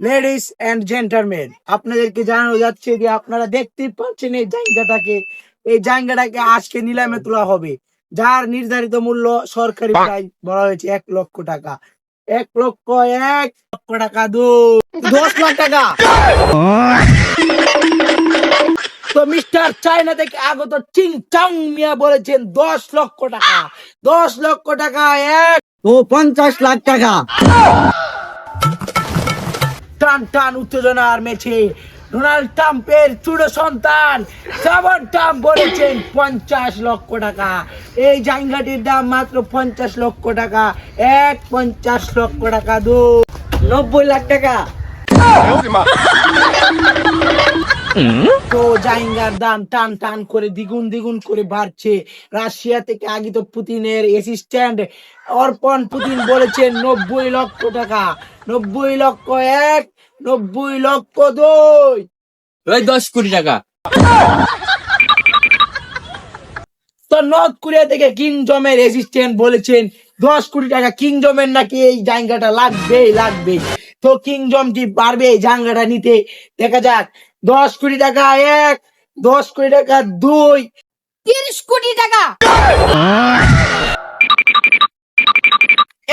Ladies and gentleman আপনাদেরকে জানানো যাচ্ছে যে আপনারা দেখতেই পাচ্ছেন এই জায়গাটাকে। এই জায়গাটাকে আজকে নিলামে তোলা হবে। যার নির্ধারিত মূল্য সরকারি প্রাইস বলা হয়েছে এক লক্ষ টাকা। এক লক্ষ এক লক্ষ টাকা দু দশ লাখ টাকা। তো মিস্টার চায়না থেকে আগত চিং চাং মিয়া বলেছেন দশ লক্ষ টাকা। দশ লক্ষ টাকা এক ও পঞ্চাশ লাখ টাকা। টান টান উত্তেজনার মেছে ডোনাল্ড ট্রাম্পের চুড়ো সন্তান সাবন ট্রাম্প বলেছেন পঞ্চাশ লক্ষ টাকা। এই জায়গাটির দাম মাত্র পঞ্চাশ লক্ষ টাকা। এক পঞ্চাশ লক্ষ টাকা দু। নব্বই লাখ টাকা। তো জাইঙ্গার দাম টান টান করে দ্বিগুণ দ্বিগুণ করে বাড়ছে। রাশিয়া থেকে আগিত পুতিনের অ্যাসিস্ট্যান্ট অর্পণ পুতিন বলেছেন নব্বই লক্ষ টাকা। নব্বই লক্ষ এক নব্বই লক্ষ দুই। ওই দশ কোটি টাকা। তো নর্থ কোরিয়া থেকে কিংজমের অ্যাসিস্ট্যান্ট বলেছেন দশ কোটি টাকা কিংজমের নাকি এই জায়গাটা লাগবেই লাগবেই। তো কিংজম কি পারবে এই জায়গাটা নিতে? দেখা যাক। দশ কোটি টাকা এক দশ কোটি টাকা দুই। তিরিশ কোটি টাকা।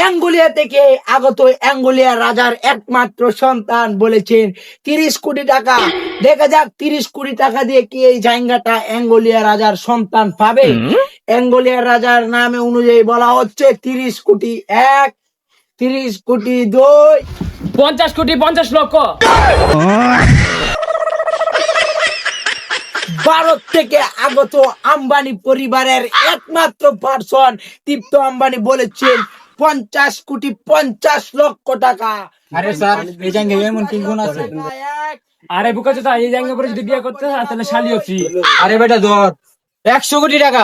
অ্যাঙ্গুলিয়া থেকে আগত অ্যাঙ্গুলিয়া রাজার একমাত্র সন্তান বলেছেন তিরিশ কোটি টাকা। দেখা যাক তিরিশ কোটি টাকা দিয়ে কি এই জায়গাটা অ্যাঙ্গোলিয়া রাজার সন্তান পাবে। অ্যাঙ্গোলিয়া রাজার নামে অনুযায়ী বলা হচ্ছে তিরিশ কোটি এক তিরিশ কোটি দুই। পঞ্চাশ কোটি পঞ্চাশ লক্ষ। ভারত থেকে আগত আম্বানি পরিবারের একমাত্র পার্সন তৃপ্ত আম্বানি বলেছেন পঞ্চাশ কোটি পঞ্চাশ লক্ষ টাকা। আরে স্যার এই জায়গায় এমন কি গুণ আছে। এক আরে বুকা চাচা এই জায়গা পরে যদি বিয়ে করতে হয় তাহলে শালিও ফ্রি আরে বেটা ধর একশো কোটি টাকা।